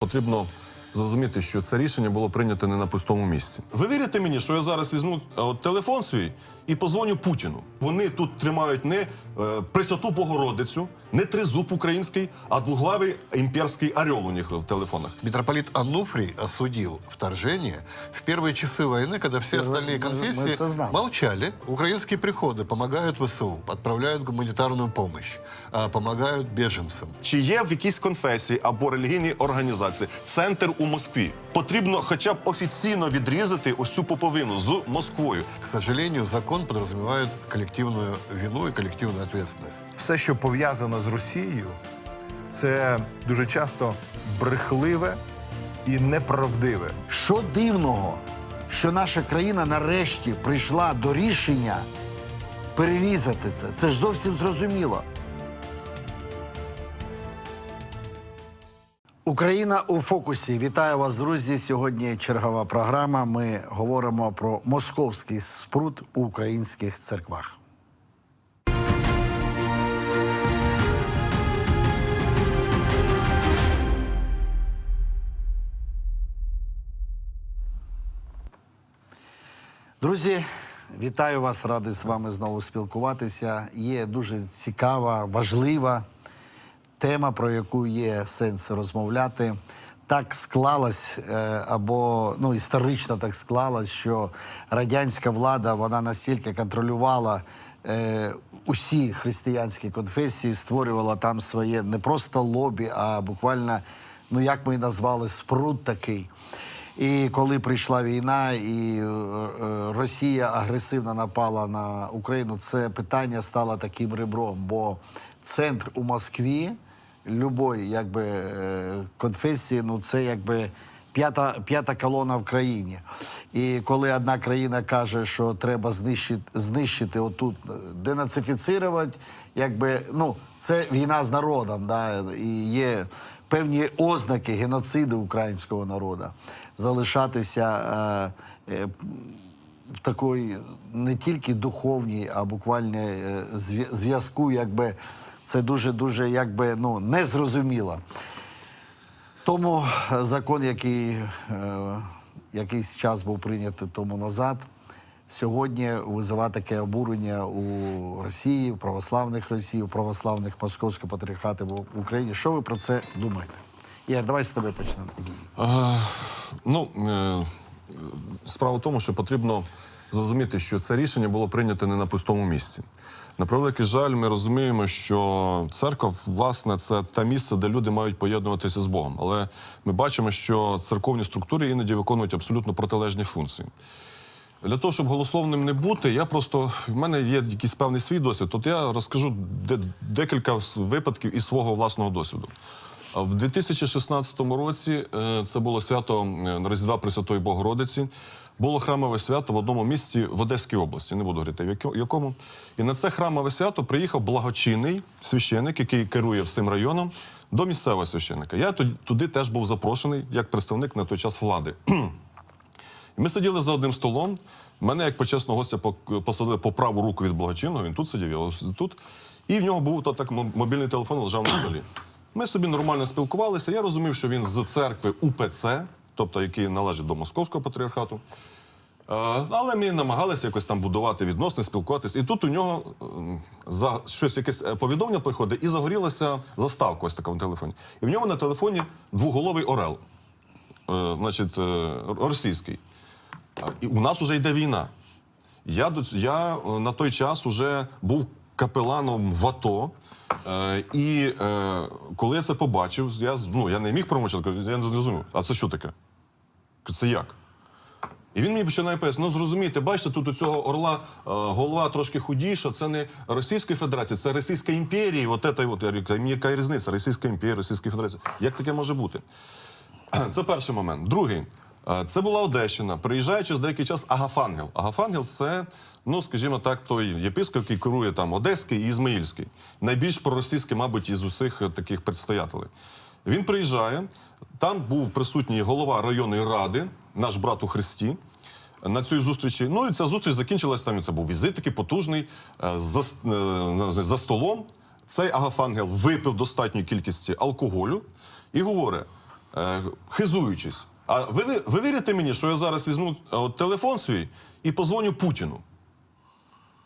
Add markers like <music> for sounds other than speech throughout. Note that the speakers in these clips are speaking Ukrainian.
Потрібно зрозуміти, що це рішення було прийнято не на пустому місці. Ви вірите мені, що я зараз візьму е, от, телефон свій і позвоню Путіну? Вони тут тримають не е, Пресвяту Богородицю, не тризуб український, а двуглавий імперський орел у них в телефонах. Митрополит Ануфрий осудил вторжение в первые часы войны, когда все Мы- остальные мы- конфессии мы это знаем. молчали. Украинские приходы помогают ВСУ, отправляют гуманитарную помощь, а, помогают беженцам. Чи є в якійсь конфесії або релігійній організації центр у Москві? Потрібно хоча б офіційно відрізати ось цю поповину з Москвою. К сожалению, закон подразумевает коллективную вину и коллективную ответственность. все, що пов'язано з Росією, це дуже часто брехливе і неправдиве. Що дивного, що наша країна нарешті прийшла до рішення перерізати це. Це ж зовсім зрозуміло. Україна у фокусі. Вітаю вас, друзі. Сьогодні чергова програма. Ми говоримо про московський спрут у українських церквах. Друзі, вітаю вас, радий з вами знову спілкуватися. Є дуже цікава, важлива тема, про яку є сенс розмовляти. Так склалось, е, або ну історично так склалось, що радянська влада вона настільки контролювала е, усі християнські конфесії, створювала там своє не просто лобі, а буквально, ну як ми назвали, спрут такий. І коли прийшла війна, і е, е, Росія агресивно напала на Україну, це питання стало таким ребром, бо центр у Москві любої якби, е, конфесії, ну це якби п'ята, п'ята колона в країні. І коли одна країна каже, що треба знищити, знищити отут, е, денацифіцирувати, якби, ну, це війна з народом, да, і є певні ознаки геноциду українського народу. Залишатися е, е, такої не тільки духовній, а буквально е, зв'язку, якби це дуже дуже якби ну незрозуміло. Тому е, закон, який е, якийсь час був прийнятий тому назад, сьогодні визиває таке обурення у Росії, в православних Росії, у православних Московського патріархату в Україні. Що ви про це думаєте? Ігор, давай з тебе почнемо. Е, ну, е, справа в тому, що потрібно зрозуміти, що це рішення було прийнято не на пустому місці. На превеликий жаль, ми розуміємо, що церква, власне, це те місце, де люди мають поєднуватися з Богом. Але ми бачимо, що церковні структури іноді виконують абсолютно протилежні функції. Для того, щоб голословним не бути, я просто в мене є якийсь певний свій досвід. От я розкажу декілька випадків із свого власного досвіду. В 2016 році е, це було свято е, Різдва Пресвятої Богородиці. Було храмове свято в одному місті в Одеській області, не буду говорити в якому. І на це храмове свято приїхав благочинний священик, який керує всім районом, до місцевого священика. Я туди, теж був запрошений як представник на той час влади. <clears throat> Ми сиділи за одним столом. Мене, як почесного гостя, посадили по праву руку від благочинного. Він тут сидів, я тут. І в нього був то так мобільний телефон лежав на столі. Ми собі нормально спілкувалися. Я розумів, що він з церкви УПЦ, тобто який належить до Московського патріархату. Е, Але ми намагалися якось там будувати відносини, спілкуватися. І тут у нього за щось якесь е, повідомлення приходить, і загорілася заставка ось така на телефоні. І в нього на телефоні двоголовий орел, е, значить, російський. І у нас вже йде війна. Я, я на той час вже був капеланом в АТО. Е, і е, коли я це побачив, я, ну, я не міг промовчати, я не зрозумів. А це що таке? Це як? І він мені починає пояснити, ну зрозумійте, бачите, тут у цього орла е, голова трошки худіша, це не Російської Федерації, це Російська імперія. От це, от, я яка різниця? Російська імперія, Російська Федерація. Як таке може бути? <clears throat> Це перший момент. Другий. Е, Це була Одещина. Приїжджає через деякий час Агафангел. Агафангел це, ну скажімо так, той єпископ, який керує там Одеський і Ізмаїльський. Найбільш проросійський, мабуть, із усіх е, таких предстоятелей. Він приїжджає, там був присутній голова районної ради, наш брат у Христі. На цій зустрічі. Ну і ця зустріч закінчилась там. Це був візит такий потужний е, за, е, за столом. Цей агафангел випив достатню кількість алкоголю і говорить: хизуючись. А ви, ви, вірите мені, що я зараз візьму от, телефон свій і позвоню Путіну?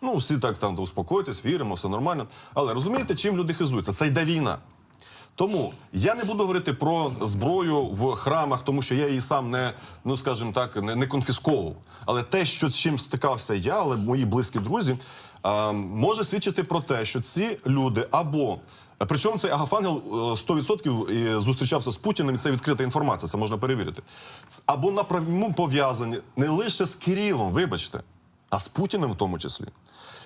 Ну, всі так там успокойтесь, віримо, все нормально. Але розумієте, чим люди хизуються? Це йде війна. Тому я не буду говорити про зброю в храмах, тому що я її сам не, ну скажімо так, не, не конфісковував. Але те, що з чим стикався я, але мої близькі друзі, а, може свідчити про те, що ці люди або причому цей Агафангел е, 100% зустрічався з Путіним, і це відкрита інформація, це можна перевірити. Або напряму пов'язані не лише з Кирилом, вибачте, а з Путіним в тому числі.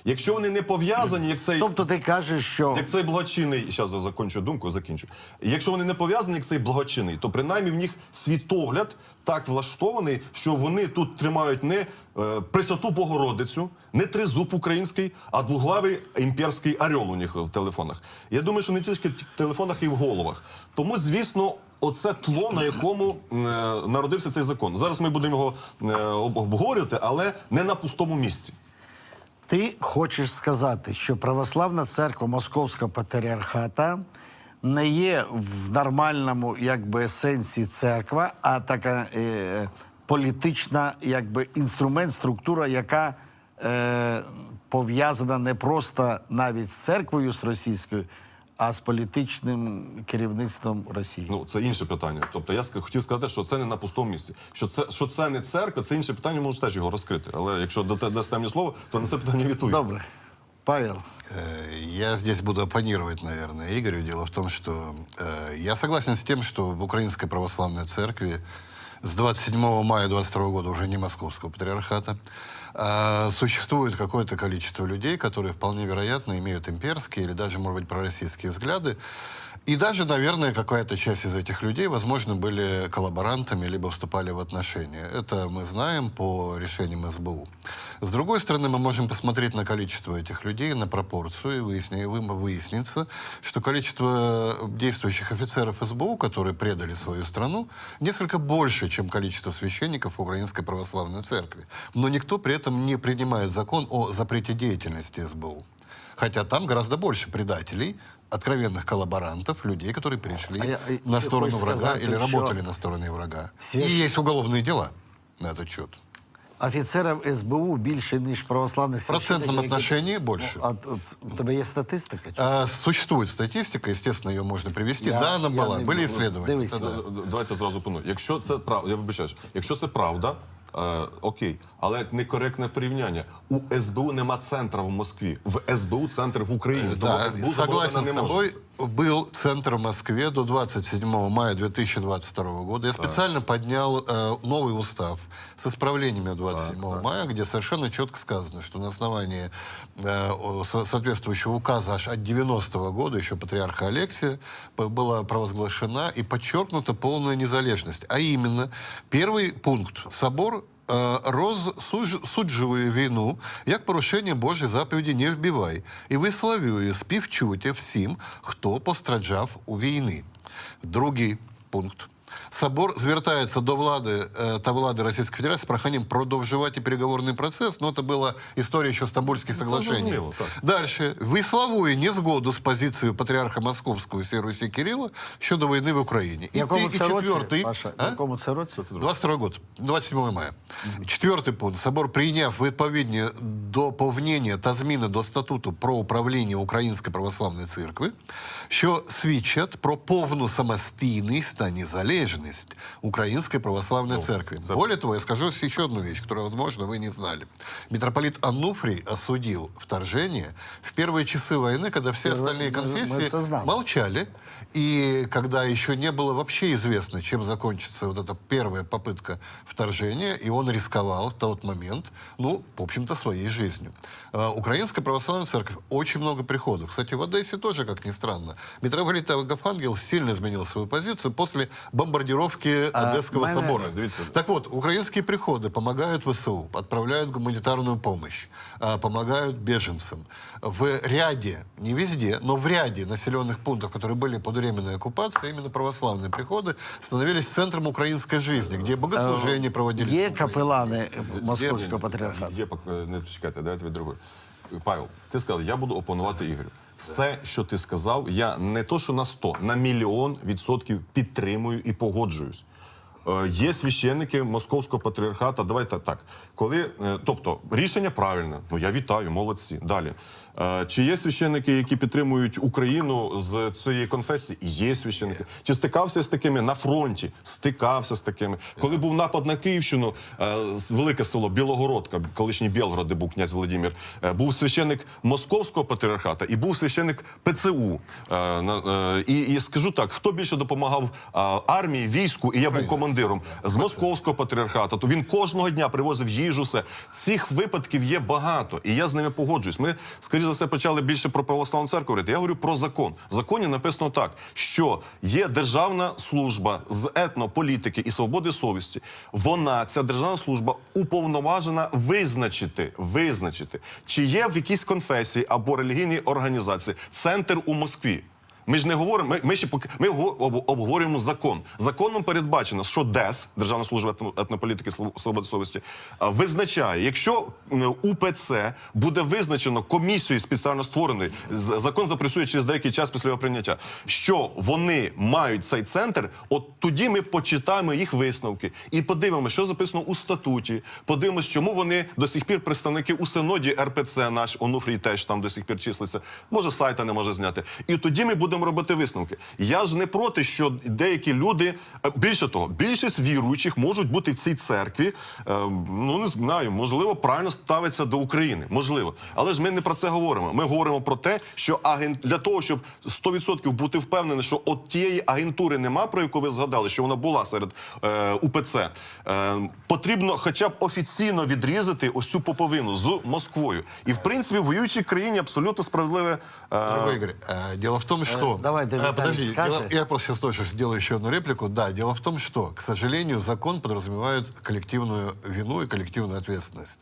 Якщо вони не пов'язані, як цей Тобто ти кажеш, що як цей благочинний, зараз я закінчу думку, закінчу. Якщо вони не пов'язані, як цей благочинний, то принаймні в них світогляд так влаштований, що вони тут тримають не е, Пресвяту Богородицю, не тризуб український, а двуглавий імперський орел у них в телефонах. Я думаю, що не тільки в телефонах, і в головах. Тому, звісно. Оце тло, на якому е, народився цей закон. Зараз ми будемо його е, обговорювати, але не на пустому місці. Ти хочеш сказати, що православна церква Московського патріархата не є в нормальному якби, сенсі церква, а така е, політична якби, інструмент, структура, яка е, пов'язана не просто навіть з церквою з російською, а з політичним керівництвом Росії. Ну, це інше питання. Тобто я хотів сказати, що це не на пустому місці. Що це, що це не церква, це інше питання, можеш теж його розкрити. Але якщо дасте мені слово, то на це питання відповідь. Добре, Павел. Э, Я здесь буду оппонировать, наверное, Игорю. Дело в том, что э, я согласен с тем, что в Украинской Православной Церкви с 27 мая 22 года, уже не Московского Патриархата, э, существует какое-то количество людей, которые вполне вероятно имеют имперские или даже, может быть, пророссийские взгляды. И даже, наверное, какая-то часть из этих людей, возможно, были коллаборантами, либо вступали в отношения. Это мы знаем по решениям СБУ. С другой стороны, мы можем посмотреть на количество этих людей, на пропорцию, и выясни- вы- выяснится, что количество действующих офицеров СБУ, которые предали свою страну, несколько больше, чем количество священников Украинской Православной Церкви. Но никто при этом не принимает закон о запрете деятельности СБУ. Хотя там гораздо больше предателей, откровенных коллаборантов, людей, которые пришли А я- а на ты сторону хочешь врага сказать, или что работали на стороне врага. свящ- И есть уголовные дела на этот счет. Офіцерів СБУ більше, ніж православних В процентном священиків, які- отношении больше. Ну, а от у тебе є статистика? чи? А, существует статистика, естественно, ее можно привести. Я- да, она я была. не Были буду. исследования. Дивись. Это да. Д- Давайте зразу пану. Якщо це правда, я вибачаюсь, якщо це правда, е, окей, але некоректне порівняння. У СБУ нема центра в Москві. В СБУ центр в Україні. Тому Да, СБУ согласен заборонено с не може. тобой. Был центр в Москве до 27 мая 2022 года. Я специально поднял э, новый устав с исправлениями 27 мая, где совершенно четко сказано, что на основании э, о- со- соответствующего указа аж от 90 года, еще патриарха Алексия, п- была провозглашена и подчеркнута полная незалежность. А именно, первый пункт. Собор е, розсуджує війну як порушення Божої заповіді не вбивай і висловлює співчуття всім, хто постраждав у війни. Другий пункт. Собор звертається до влади е, та влади Російської Федерації з проханням продовжувати переговорний процес. Ну, це була історія ще Стамбульських це соглашень. зрозуміло, так. Дальше. Висловує незгоду з позицією патріарха Московського всій Русі Кирила щодо війни в Україні. В якому ти- це році, четвертий. Паша, А? в якому це році? 22 год, 27 мая. Четвертий пункт. Собор прийняв відповідні доповнення та зміни до статуту про управління Української православної церкви, що свідчать про повну самостійність та незалежність Української православної церкви. це- Более того, я скажу еще одну вещь, которую, возможно, вы не знали. Митрополит Ануфрий осудил вторжение в первые часы войны, когда все Мы- остальные мы- мы конфессии это знали. молчали. И когда еще не было вообще известно, чем закончится вот эта первая попытка вторжения, и он рисковал в тот момент, ну, в общем-то, своей жизнью. А, Украинская православная церковь, очень много приходов. Кстати, в Одессе тоже, как ни странно. Митрополит Агафангел сильно изменил свою позицию после бомбардировки А, Одесского мене- собора. Дивіться. Так вот, украинские приходы помогают ВСУ, отправляют гуманитарную помощь, а, помогают беженцам. В ряде, не везде, но в ряде населенных пунктов, которые были под временной оккупацией, именно православные приходы становились центром украинской жизни, где богослужения проводились. Є в Украине. капелани Московського Є, патріархату. Є, пак- не чекайте, давайте від другої. Павел, ти сказав, я буду опонувати Ігорю. Все, що ти сказав, я не то, що на 100, на мільйон відсотків підтримую і погоджуюсь. Е, Є священники московського патріархата. Давайте так. Коли, е, тобто, рішення правильне. Ну я вітаю, молодці. Далі. Чи є священники, які підтримують Україну з цієї конфесії? Є священники. Чи стикався з такими на фронті? Стикався з такими. Коли був напад на Київщину, е, велике село Білогородка, колишній Білгород, де був князь Володимир, е, був священник московського патріархата і був священник ПЦУ. Е, І, і скажу так: хто більше допомагав армії, війську, і я був командиром з московського патріархату, то він кожного дня привозив їжу. Все цих випадків є багато, і я з ними погоджуюсь. Ми скоріш за все почали більше про православну церкву говорити. Я говорю про закон. В законі написано так, що є державна служба з етнополітики і свободи совісті. Вона, ця державна служба, уповноважена визначити, визначити, чи є в якійсь конфесії або релігійній організації центр у Москві. Ми ж не говоримо. Ми, ми ще поки ми обговорюємо закон. Законом передбачено, що ДЕС, Державна служба етно- етнополітики свободи совісті, визначає, якщо УПЦ буде визначено комісією спеціально створеною, закон запрацює через деякий час після його прийняття, що вони мають цей центр, от тоді ми почитаємо їх висновки і подивимося, що записано у статуті. Подивимося, чому вони до сих пір представники у синоді РПЦ, наш Онуфрій теж там до сих пір числиться. Може, сайта не може зняти. І тоді ми будемо робити висновки. Я ж не проти, що деякі люди е, більше того, більшість віруючих можуть бути в цій церкві. е, Ну не знаю, можливо, правильно ставиться до України. Можливо, але ж ми не про це говоримо. Ми говоримо про те, що агент для того, щоб 100% бути впевнений, що от тієї агентури нема, про яку ви згадали, що вона була серед е, упц, е, потрібно, хоча б офіційно відрізати ось цю поповину з Москвою. І в принципі, в воюючій країні абсолютно справедливе. е, Дорогой э, дело в том, что... давайте Э, Виталий Подожди, дело- я просто сейчас тоже сделаю еще одну реплику. Да, дело в том, что, к сожалению, закон подразумевает коллективную вину и коллективную ответственность.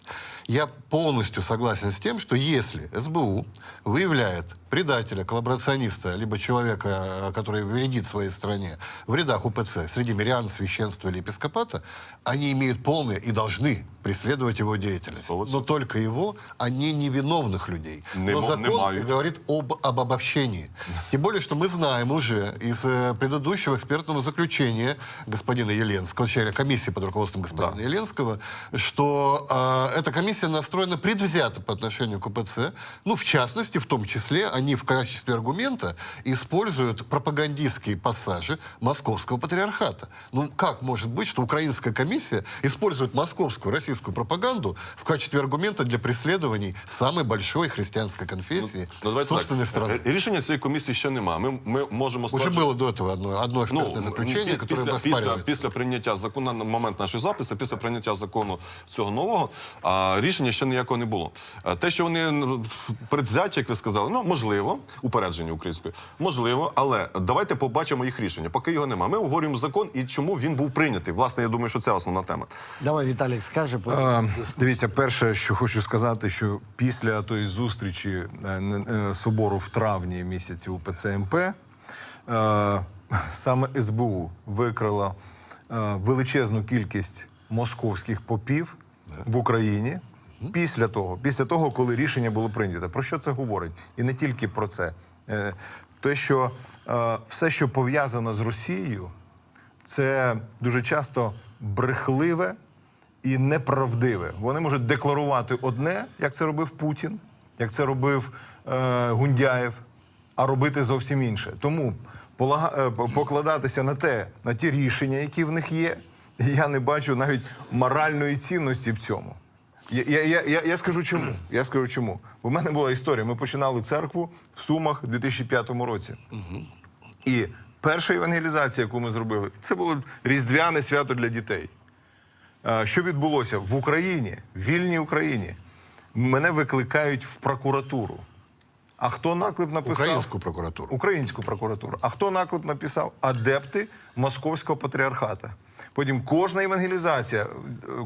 Я полностью согласен с тем, что если СБУ выявляет предателя, коллаборациониста, либо человека, который вредит своей стране в рядах УПЦ, среди мирян, священства или епископата, они имеют полное и должны преследовать его деятельность. Вот. Но только его, а не невиновных людей. Не Но закон не говорит об, об обобщении. Тем более, что мы знаем уже из э, предыдущего экспертного заключения господина Еленского, члена комиссии под руководством господина Еленского, что э, эта комиссия настроена предвзято по отношению к УПЦ. Ну, в частности, в том числе, они в качестве аргумента используют пропагандистские пассажи московского патриархата. Ну, как может быть, что украинская комиссия использует московскую российскую пропаганду в качестве аргумента для преследований самой большой христианской конфессии Ну, давайте собственной так. страны? Е, Рішення цієї комісії ще немає. Ми, ми можемо Уже стверджувати- было до этого одно, одно экспертное заключение, Ну, пі- которое після, після, оспаривается. після прийняття закону на момент нашої записи, після прийняття закону цього нового, а, рішення ще ніякого не було. А, Те, що вони н- предвзяті, як ви сказали, ну можливо, упередження українською, можливо, але давайте побачимо їх рішення. Поки його немає. Ми обговорюємо закон і чому він був прийнятий. Власне, я думаю, що це основна тема. Давай Віталік скаже. потім Е. Дивіться, перше, що хочу сказати, що після тої зустрічі е, е, собору в травні місяці у ПЦМП саме СБУ викрила величезну кількість московських попів в Україні. Після того, після того, коли рішення було прийнято, про що це говорить? І не тільки про це. Те, що все, що пов'язано з Росією, це дуже часто брехливе і неправдиве. Вони можуть декларувати одне, як це робив Путін, як це робив е, Гундяєв, а робити зовсім інше. Тому полага- е, покладатися на те, на ті рішення, які в них є, я не бачу навіть моральної цінності в цьому. Я, я, я, я, я скажу чому. Я скажу чому. В мене була історія. Ми починали церкву в Сумах у 2005 році. І перша евангелізація, яку ми зробили, це було різдвяне свято для дітей. Е, Що відбулося в Україні, в вільній Україні? Мене викликають в прокуратуру. А хто наклеп написав? Українську прокуратуру. Українську прокуратуру. А хто наклеп написав? Адепти Московського патріархата. Потім кожна евангелізація, е,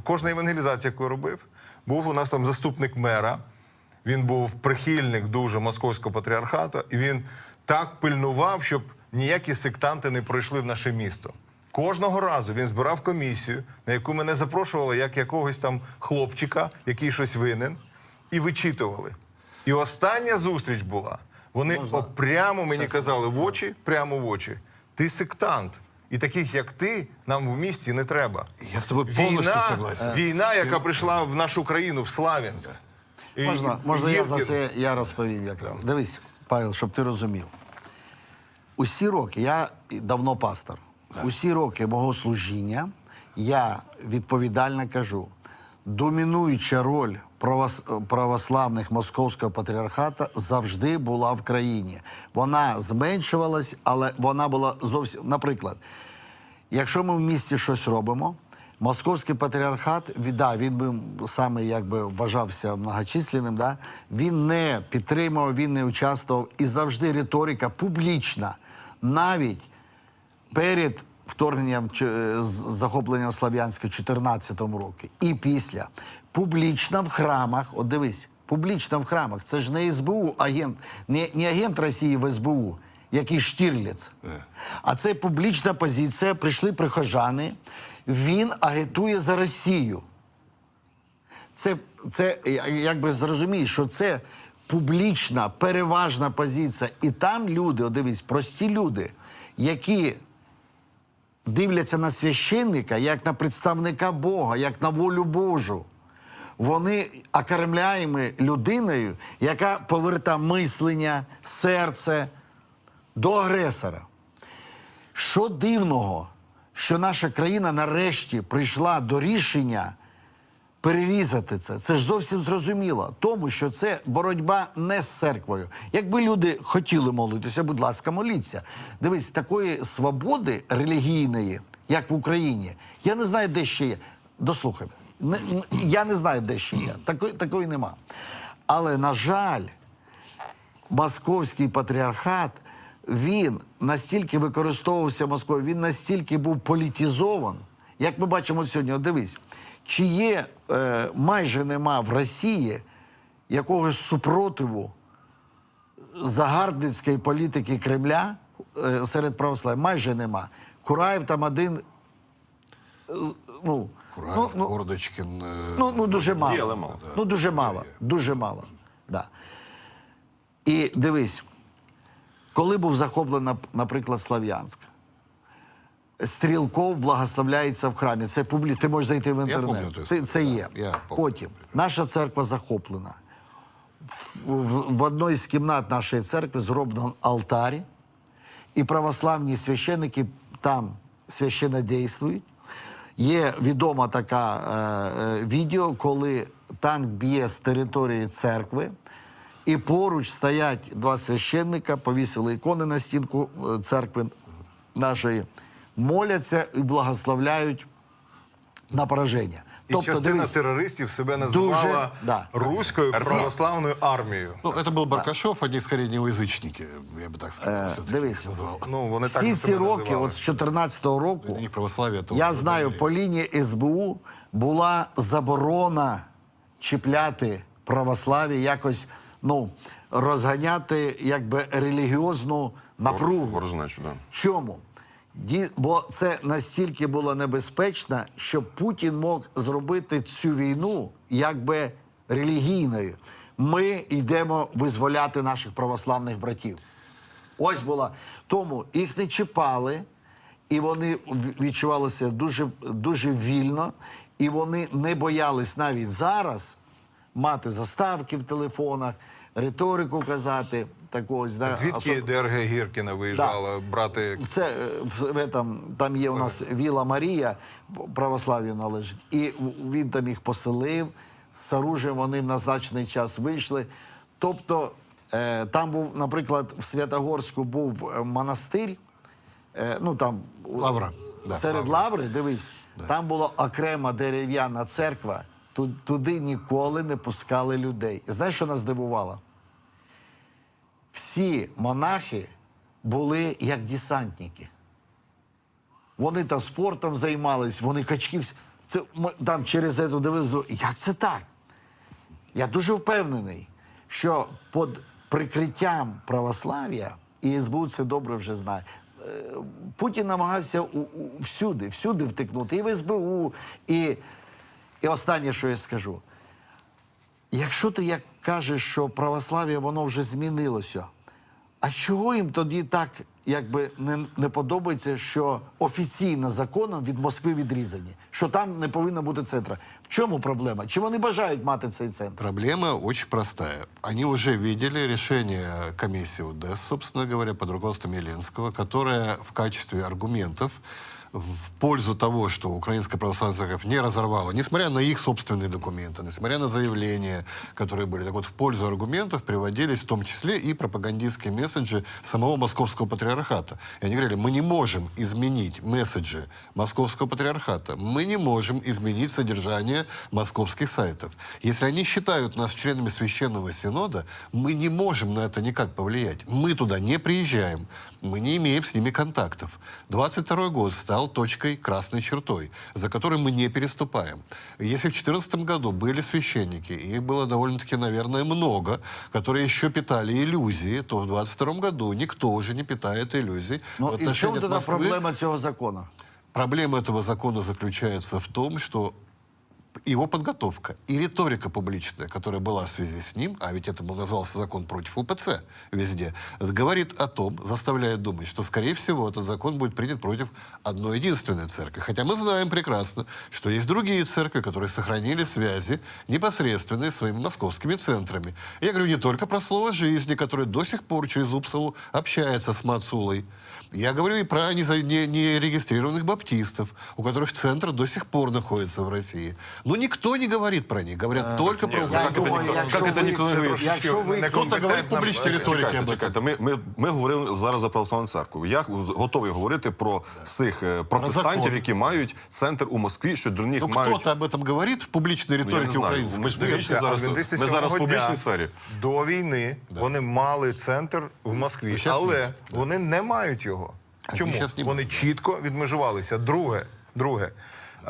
кожна евангелізація, яку я робив, був у нас там заступник мера. Він був прихильник дуже московського патріархату, і він так пильнував, щоб ніякі сектанти не пройшли в наше місто. Кожного разу він збирав комісію, на яку мене запрошували як якогось там хлопчика, який щось винен, і вичитували. І остання зустріч була Вони о, прямо мені казали в очі, прямо в очі. Ти сектант. І таких, як ти, нам в місті не треба. Я с тобой полностью Війна, согласен. війна, С яка прийшла в нашу країну, в Славянськ. І- Можна, можна я за це я розповів якраз. Дивись, Павел, щоб ти розумів. Усі роки, я давно пастор, усі роки мого служіння я відповідально кажу: домінуюча роль правос- православних московського патріархата завжди була в країні. Вона зменшувалась, але вона була зовсім. Наприклад, Якщо ми в місті щось робимо, московський патріархат, да, він би саме якби вважався многочисленним, да, він не підтримував, він не участвував. І завжди риторика публічна, навіть перед вторгненням е, захопленням Слов'янська в 14-му році. І після. Публічно в храмах, от дивись, публічно в храмах, це ж не СБУ, агент, не, не агент Росії в СБУ, який Штірліц, а це публічна позиція, прийшли прихожани, він агітує за Росію. Це, це я- якби зрозумієш, що це публічна, переважна позиція. І там люди, от дивись, прості люди, які дивляться на священника як на представника Бога, як на волю Божу. Вони окремляємо людиною, яка поверта мислення, серце до агресора. Що дивного, що наша країна нарешті прийшла до рішення перерізати це. Це ж зовсім зрозуміло. Тому що це боротьба не з церквою. Якби люди хотіли молитися, будь ласка, моліться. Дивись, такої свободи релігійної, як в Україні, я не знаю, де ще є. Дослухай. Не- я не знаю, де ще є. Такої, такої нема. Але, на жаль, московський патріархат, він настільки використовувався Москвою, він настільки був політизован, як ми бачимо сьогодні, дивись, чи є е, майже нема в Росії якогось супротиву загарбницької політики Кремля е, серед православ'я? Майже нема. Кураєв там один. е, Ну, Кураев, ну, ну, Кордочкин. э, Ну, ну дуже мало. Є, мало. Ну дуже мало. Дуже мало. Да. І дивись, коли був захоплений, наприклад, Слов'янськ, Стрілков благословляється в храмі. Це публі... Ти можеш зайти в інтернет. помню, то Ти- це є. я. Потім наша церква захоплена. В, в, одній з кімнат нашої церкви зроблено алтарь, і православні священники там священнодействують. Є відома така е, е, відео, коли танк б'є з території церкви, і поруч стоять два священника, повісили ікони на стінку е, церкви нашої, моляться і благословляють на пораження. І частина терористів себе називала да. Руською православною армією. Ну, это был Баркашов, они скорее неоязычники, я бы так сказал. Е, всё-таки дивись, назвал. Ну, вони так всі же ці себе роки, називали. от з 14-го року, Для них православие это Я вот знаю, доверие. по лінії СБУ була заборона чіпляти православі, якось ну, розганяти якби релігіозну напругу. Ворожнечу, да. Чому? Бо це настільки було небезпечно, що Путін мог зробити цю війну якби релігійною. Ми йдемо визволяти наших православних братів. Ось була. Тому їх не чіпали, і вони відчувалися дуже, дуже вільно, і вони не боялись навіть зараз мати заставки в телефонах, риторику казати. Так ось, да, Звідки особ- ДРГ Гіркіна виїжджала брати це е, в, в этом, там є у нас Віла Марія, православ'ю належить. І він там їх поселив, з оружием вони в назначений час вийшли. Тобто, е, там був, наприклад, в Святогорську був е, монастир, е, ну там Лавра, да, серед лаври, дивись, там була окрема дерев'яна церква, туди ніколи не пускали людей. Знаєш, що нас здивувало? Всі монахи були як десантники. Вони там спортом займались, вони качків. Це там через це дивилися. Як це так? Я дуже впевнений, що під прикриттям православ'я, і СБУ це добре вже знає. е, Путін намагався у, у, всюди, всюди втикнути, і в СБУ, і, і останнє, що я скажу. Якщо ти як кажеш, що православ'я воно вже змінилося, А чого їм тоді так якби не, не подобається, що офіційно законом від Москви відрізані, що там не повинно бути центра? В чому проблема? Чи вони бажають мати цей центр? Проблема очень простая. Они уже видели решение комиссии УДЭС, собственно говоря, под руководством Елинского, которая в качестве аргументов в пользу того, что Украинская православная церковь не разорвала, несмотря на их собственные документы, несмотря на заявления, которые были, так вот в пользу аргументов приводились в том числе и пропагандистские месседжи самого Московского патриархата. И они говорили, мы не можем изменить месседжи Московского патриархата, мы не можем изменить содержание московских сайтов. Если они считают нас членами Священного Синода, мы не можем на это никак повлиять. Мы туда не приезжаем, мы не имеем с ними контактов. 22 год стал точкой красной чертой, за которой мы не переступаем. Если в 2014 году были священники, и их было довольно-таки, наверное, много, которые еще питали иллюзии, то в 22 году никто уже не питает иллюзий. Ну в і в тоді Москвы. проблема цього закону? Проблема этого закона заключается в том, что его подготовка и риторика публичная, которая была в связи с ним, а ведь это был назывался закон против УПЦ везде, говорит о том, заставляет думать, что, скорее всего, этот закон будет принят против одной единственной церкви. Хотя мы знаем прекрасно, что есть другие церкви, которые сохранили связи непосредственные с своими московскими центрами. Я говорю не только про слово жизни, которое до сих пор через Упсалу общается с Мацулой. Я говорю и про нерегистрированных баптистов, у которых центр до сих пор находится в России. Но никто не говорит про них, говорят только про Я Как это думаю, ніхто- якщо як це ви, ніхто не говорить? якщо ви Кто-то говорит в публичной риторике Чекайте, об этом. чекайте. Ми, ми, ми говорили зараз за православну церкву. Я з- готовий говорити про цих е, протестантів, закон. які мають центр у Москві, що до них Ну, мають. кто-то об этом говорит в публичной Ну, я не риторике знаю. украинской? Ми ж Ну, я- публічні зараз, Адвентисти ми зараз в сьомого публічній дня сфері. До війни вони мали центр в Москві, Ну, щас але ні. вони не мають його. А Чому? щас не Вони чітко відмежувалися. Друге, друге.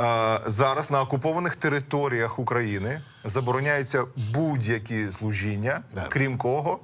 е, зараз на окупованих територіях України забороняються будь-які служіння, Да. крім кого?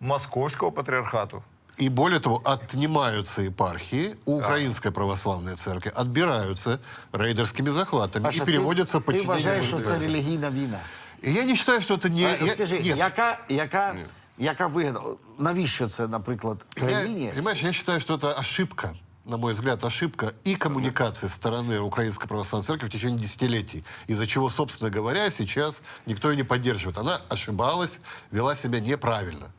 Московського патріархату. И более того, отнимаются епархии у Украинской православной церкви, отбираются рейдерскими захватами Паша, и переводятся ти, ти подчинение. вважаєш, що це Московской. релігійна війна? Я не считаю, что это не... А, я- Скажи, нет. яка, яка, яка вигода? Навіщо це, наприклад, Я, країні? понимаешь, я считаю, что это ошибка, на мой взгляд, ошибка и коммуникации стороны Украинской Православной Церкви в течение десятилетий, из-за чего, собственно говоря, сейчас никто ее не поддерживает. Она ошибалась, вела себя неправильно.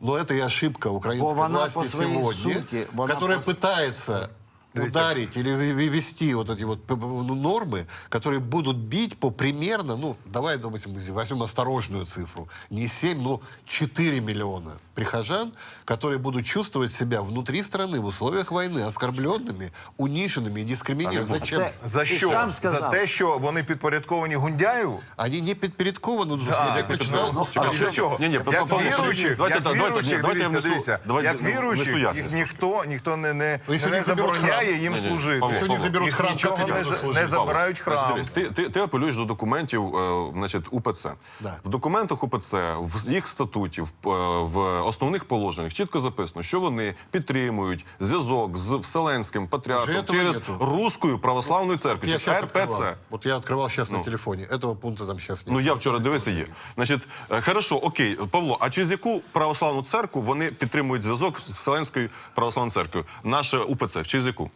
Но это и ошибка украинской Бо власти по своей сегодня, сути, которая по пытается ударить или вы- ввести вот эти вот п- п- ну, нормы, которые будут бить по примерно, ну, давай, допустим, возьмем осторожную цифру, не 7, но 4 миллиона прихожан, которые будут чувствовать себя внутри страны в условиях войны оскорбленными, униженными и дискриминированными. Зачем? Це- За Ти що? сам За сказав. те, що вони підпорядковані Гундяєву? Они не підпорядкованы. Да, я прочитал. ну, а а что- для чого? Ні, ні, як Павло, віруючих, давайте, як давайте, віруючих, ні, давайте я дивіться, внесу- дивіться, давайте як я внесу віруючих, ясність. їх ніхто, ніхто не, не, Ну, якщо не вони заберуть забороняє храм. їм Ні, ні, служити. Павло, Якщо вони Павло, заберуть Їх храм, нічого як вони не, будуть за- служити? не забирають Павло, храм. значить, дивись, Ти, ти, ти апелюєш до документів е, значить, УПЦ. Да. В документах УПЦ, в їх статуті, в, е, в основних положеннях чітко записано, що вони підтримують зв'язок з Вселенським Вже патріархом этого через нету. Руською православною церквою, Я через сейчас открывал. РПЦ. Вот я открывал сейчас на телефоне. Этого пункта там сейчас нет. Ну я вчора дивився, є. Значить, е, хорошо, окей, Павло, а через яку православну церкву вони підтримують зв'язок з Вселенською православною церквою? Наше УПЦ, через яку?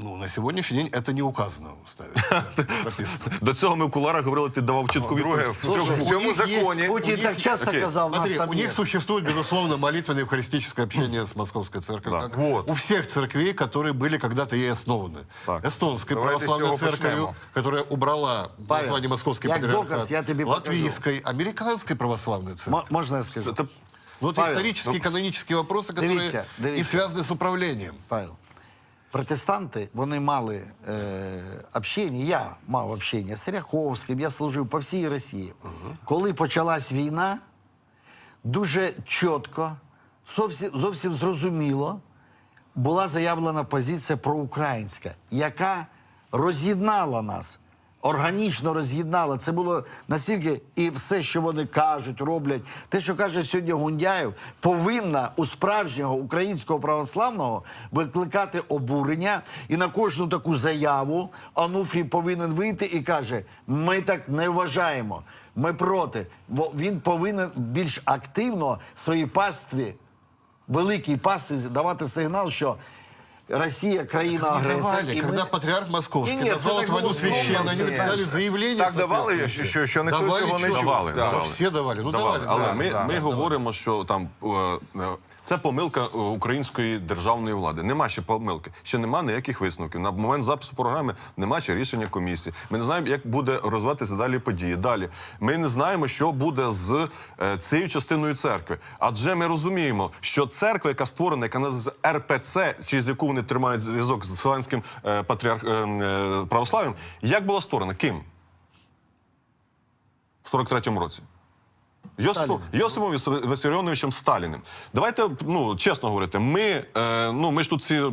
Ну, на сегодняшний день это не указано в уставе. Прописано. <laughs> До цього ми в куларах говорили, ти давав чітку Друге, відповідь. в цьому, в у цьому них є- законі Путін у них- так часто окей. казав, нас Смотри, там у є. них существует, безусловно, молитвенное евхаристическое общение с Московской церковью. Да. как Вот. У всех церквей, которые были когда-то ей основаны. Так. Эстонской Давайте с православной чего церковью, почнемо. которая убрала Павел, название Московский як патриархат. доказ я тобі Латвийской, американской православной церкви. М- можна я скажу? Це- Ну, это Павел, исторические, канонические вопросы, которые Дивіться, и дивіться. связаны с управлением. Павел, протестанти, вони мали е, общення, я мав общення з Ряховським, я служив по всій Росії. Коли почалась війна, дуже чітко, зовсім, зовсім зрозуміло, була заявлена позиція проукраїнська, яка роз'єднала нас. Органічно роз'єднала. Це було настільки, і все, що вони кажуть, роблять, те, що каже сьогодні Гундяєв, повинна у справжнього українського православного викликати обурення. І на кожну таку заяву Ануфрій повинен вийти і каже: ми так не вважаємо. Ми проти. Бо він повинен більш активно своїй пастві, великій пастві, давати сигнал, що Росія країна Не агресор. давали, і ми- когда патриарх Московский Не, не, назвал это эту войну было священной, они скромно, написали нет. заявление Так давали, соответствующее. що, що ніхто давали цього не чё? чув. Давали, Так. Да, давали. все давали. Ну Давали. давали. Але да, ми, да, ми да, говоримо, що там е, е, це помилка е, української державної влади. Нема ще помилки. Ще нема ніяких висновків. На момент запису програми нема ще рішення комісії. Ми не знаємо, як буде розвиватися далі події. Далі ми не знаємо, що буде з е, цією частиною церкви. Адже ми розуміємо, що церква, яка створена, яка називається РПЦ, через яку вони тримають зв'язок з філанським е, патріарх е, е, православ'ям, як була створена? Ким? В 43-му році. Йосифом, Йосифом Віс- Сталіним. Давайте ну чесно говорити. Ми е, ну ми ж тут всі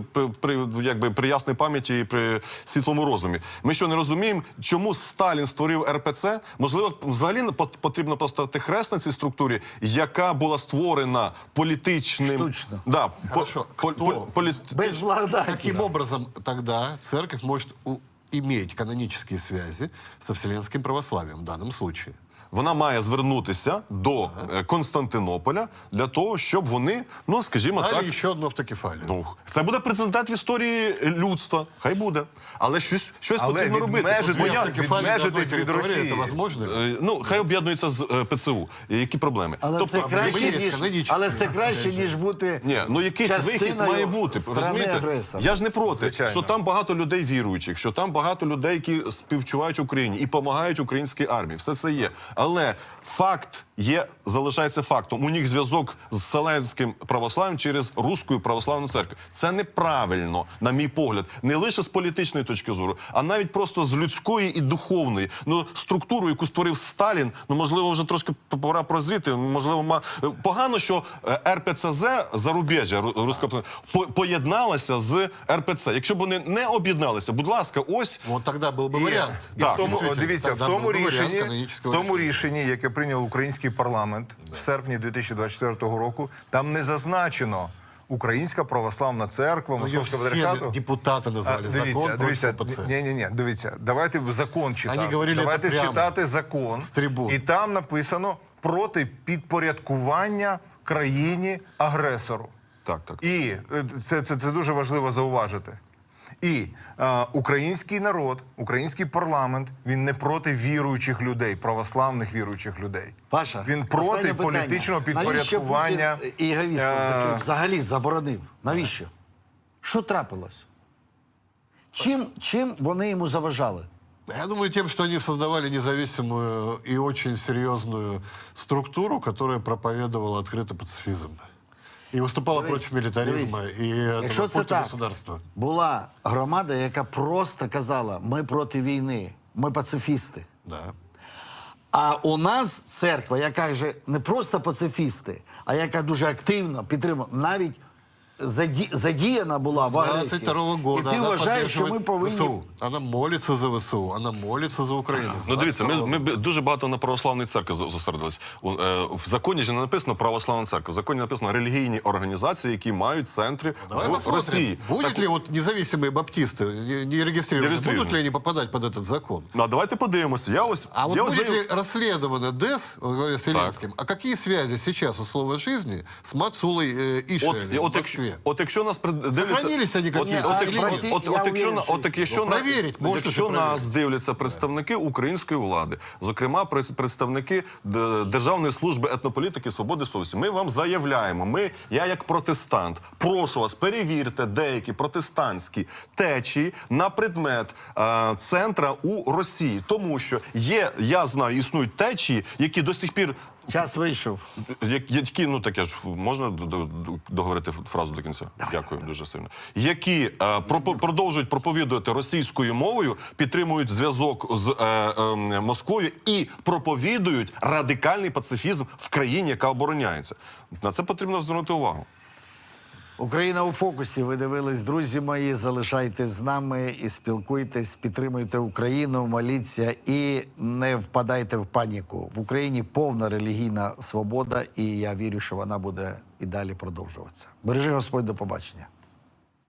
при, якби при ясній пам'яті і при світлому розумі. Ми що не розуміємо, чому Сталін створив РПЦ? Можливо, взагалі потрібно поставити хрест на цій структурі, яка була створена політичним Штучно. Да, по- Хорошо. по- Кто? по- полі- Без благодаті. Каким образом тогда церковь может у- иметь канонические связи со вселенским православием в данном случае? Вона має звернутися до е, Константинополя для того, щоб вони, ну скажімо Дали так, еще одну автокефалию. Ну, це буде прецедент в історії людства. Хай буде. Але щось, щось Але потрібно робити. відмежити- від Росії. это возможно? Е, Ну, хай об'єднуються з е, ПЦУ. Які проблеми? Але Тобто, це краще, є ніж, але це краще, ніж бути ні, ну якийсь вихід має бути. страни Розумієте? агресора. Я ж не проти, Звичайно. що там багато людей віруючих, що там багато людей, які співчувають Україні і допомагають українській армії. Все це є. Але факт є, залишається фактом. У них зв'язок з Вселенським православ'ям через Руською православну церкву. Це неправильно, на мій погляд, не лише з політичної точки зору, а навіть просто з людської і духовної. Ну, структуру, яку створив Сталін, ну можливо, вже трошки пора прозріти. Можливо, ма погано, що е, РПЦЗ зарубіжжя ру- руська по- поєдналася з РПЦ. Якщо б вони не об'єдналися, будь ласка, ось Вот тогда был бы І- вариант. І в тому, Действительно, дивіться, в тогда тому был бы вариант рішенні, в канонического тому решения. рішенні, яке прийняв український парламент в серпні 2024 року, там не зазначено Українська православна церква, Ну, ее Московського патріархату. депутаты назвали. А, закон дивіться, против ні, ні, ні, дивіться, давайте закон читати. Вони говорили давайте це прямо читати закон. з трибун. І там написано проти підпорядкування країні агресору. так, так. І е, це, це, це дуже важливо зауважити. І е, український народ, український парламент, він не проти віруючих людей, православних віруючих людей. Паша, він проти питання. політичного підпорядкування. Путін іговістів е, взагалі заборонив? Навіщо? Що трапилось? Чим, чим вони йому заважали? Я думаю, тем, что они создавали независимую и очень серьезную структуру, которая проповедовала открытый пацифизм. И виступала Дивись, мілітаризму і. Якщо це так, государства. була громада, яка просто казала: ми проти війни, ми пацифісти. Да. А у нас церква, яка вже не просто пацифісти, а яка дуже активно підтримує, навіть заді, задіяна була в агресії. 22 года І ти она вважаєш, що ми поддерживает повинні ВСУ. Она молится за ВСУ, она молится за Украину. Ну, дивіться, ми, ми б- дуже багато на православній церкві зо- зосередились. У, е, В законі ж не написано православна церква. В законі написано релігійні організації, які мають центри Давай в посмотрим, Росії. будет Так, ли вот независимые баптисты, не, не регистрированные, Не регистрированные. будут ли они попадать под этот закон? Ну, а давайте подивимося. Я ось А вот я ось будет заяв- ли расследовано ДЭС во главе с Зеленским? А какие связи сейчас у слова жизни с Мацулой э, От, Ишелем і в от, якщо, Москве? от якщо нас. Сохранились они от, какие-то? от, А, якщо, пройти, от, от, якщо, на- от, якщо, на- проверить, якщо нас дивляться представники української влади, зокрема пред- представники Д- Державної служби етнополітики свободи совісті, ми вам заявляємо, ми, я як протестант, прошу вас, перевірте деякі протестантські течії на предмет е, центра у Росії, тому що є, я знаю, існують течії, які до сих пір час вийшов. як- Які, ну таке ж можна договорити фразу до кінця? Дякую дуже сильно. Які е, пропо- продовжують проповідувати російською мовою, підтримують зв'язок з е, е, Москвою і проповідують радикальний пацифізм в країні, яка обороняється. На це потрібно звернути увагу. Україна у фокусі. Ви дивились, друзі мої. Залишайтесь з нами і спілкуйтесь, підтримуйте Україну, моліться і не впадайте в паніку. В Україні повна релігійна свобода, і я вірю, що вона буде і далі продовжуватися. Бережи Господь, до побачення.